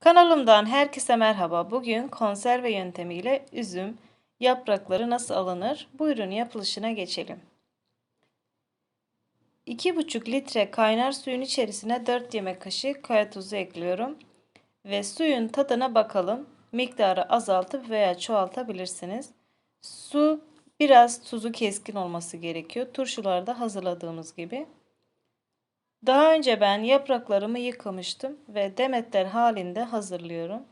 Kanalımdan herkese merhaba. Bugün konserve yöntemiyle üzüm yaprakları nasıl alınır? Buyurun yapılışına geçelim. 2,5 litre kaynar suyun içerisine 4 yemek kaşığı kaya tuzu ekliyorum. Ve suyun tadına bakalım. Miktarı azaltıp veya çoğaltabilirsiniz. Su biraz tuzu keskin olması gerekiyor. Turşularda hazırladığımız gibi. Daha önce ben yapraklarımı yıkamıştım ve demetler halinde hazırlıyorum.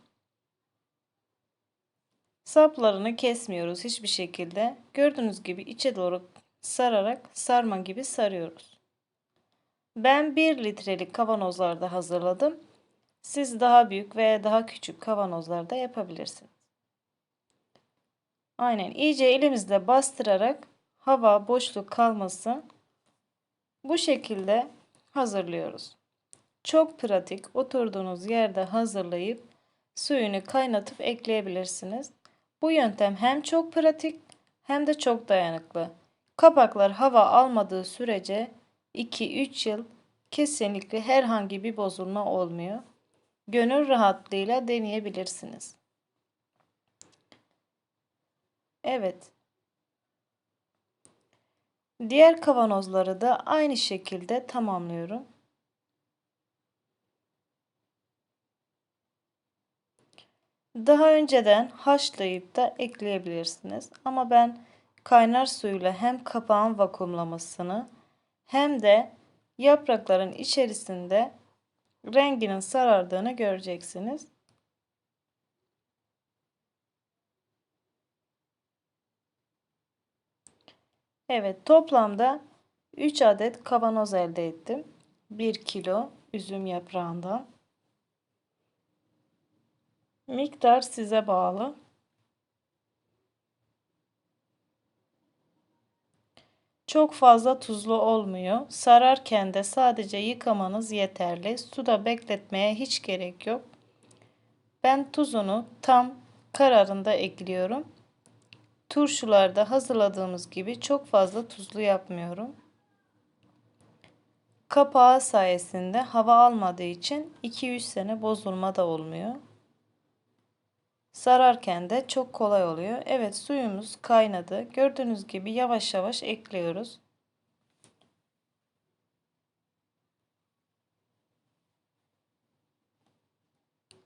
Saplarını kesmiyoruz hiçbir şekilde. Gördüğünüz gibi içe doğru sararak sarma gibi sarıyoruz. Ben 1 litrelik kavanozlarda hazırladım. Siz daha büyük veya daha küçük kavanozlarda yapabilirsiniz. Aynen iyice elimizle bastırarak hava boşluk kalmasın. Bu şekilde hazırlıyoruz. Çok pratik oturduğunuz yerde hazırlayıp suyunu kaynatıp ekleyebilirsiniz. Bu yöntem hem çok pratik hem de çok dayanıklı. Kapaklar hava almadığı sürece 2-3 yıl kesinlikle herhangi bir bozulma olmuyor. Gönül rahatlığıyla deneyebilirsiniz. Evet. Diğer kavanozları da aynı şekilde tamamlıyorum. Daha önceden haşlayıp da ekleyebilirsiniz. Ama ben kaynar suyla hem kapağın vakumlamasını hem de yaprakların içerisinde renginin sarardığını göreceksiniz. Evet toplamda 3 adet kavanoz elde ettim. 1 kilo üzüm yaprağından. Miktar size bağlı. Çok fazla tuzlu olmuyor. Sararken de sadece yıkamanız yeterli. Suda bekletmeye hiç gerek yok. Ben tuzunu tam kararında ekliyorum. Turşularda hazırladığımız gibi çok fazla tuzlu yapmıyorum. Kapağı sayesinde hava almadığı için 2-3 sene bozulma da olmuyor. Sararken de çok kolay oluyor. Evet suyumuz kaynadı. Gördüğünüz gibi yavaş yavaş ekliyoruz.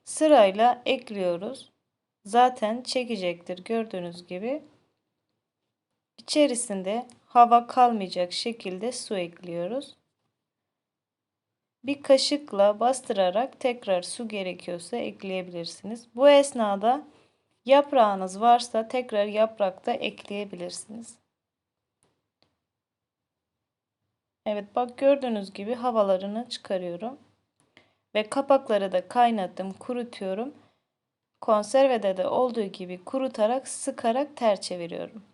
Sırayla ekliyoruz. Zaten çekecektir gördüğünüz gibi. İçerisinde hava kalmayacak şekilde su ekliyoruz. Bir kaşıkla bastırarak tekrar su gerekiyorsa ekleyebilirsiniz. Bu esnada yaprağınız varsa tekrar yaprak da ekleyebilirsiniz. Evet bak gördüğünüz gibi havalarını çıkarıyorum. Ve kapakları da kaynattım, kurutuyorum. Konservede de olduğu gibi kurutarak, sıkarak ter çeviriyorum.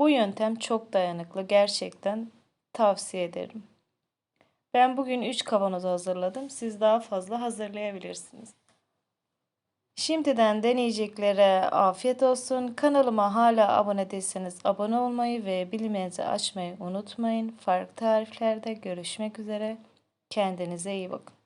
Bu yöntem çok dayanıklı. Gerçekten tavsiye ederim. Ben bugün 3 kavanoz hazırladım. Siz daha fazla hazırlayabilirsiniz. Şimdiden deneyeceklere afiyet olsun. Kanalıma hala abone değilseniz abone olmayı ve bilmenizi açmayı unutmayın. Farklı tariflerde görüşmek üzere. Kendinize iyi bakın.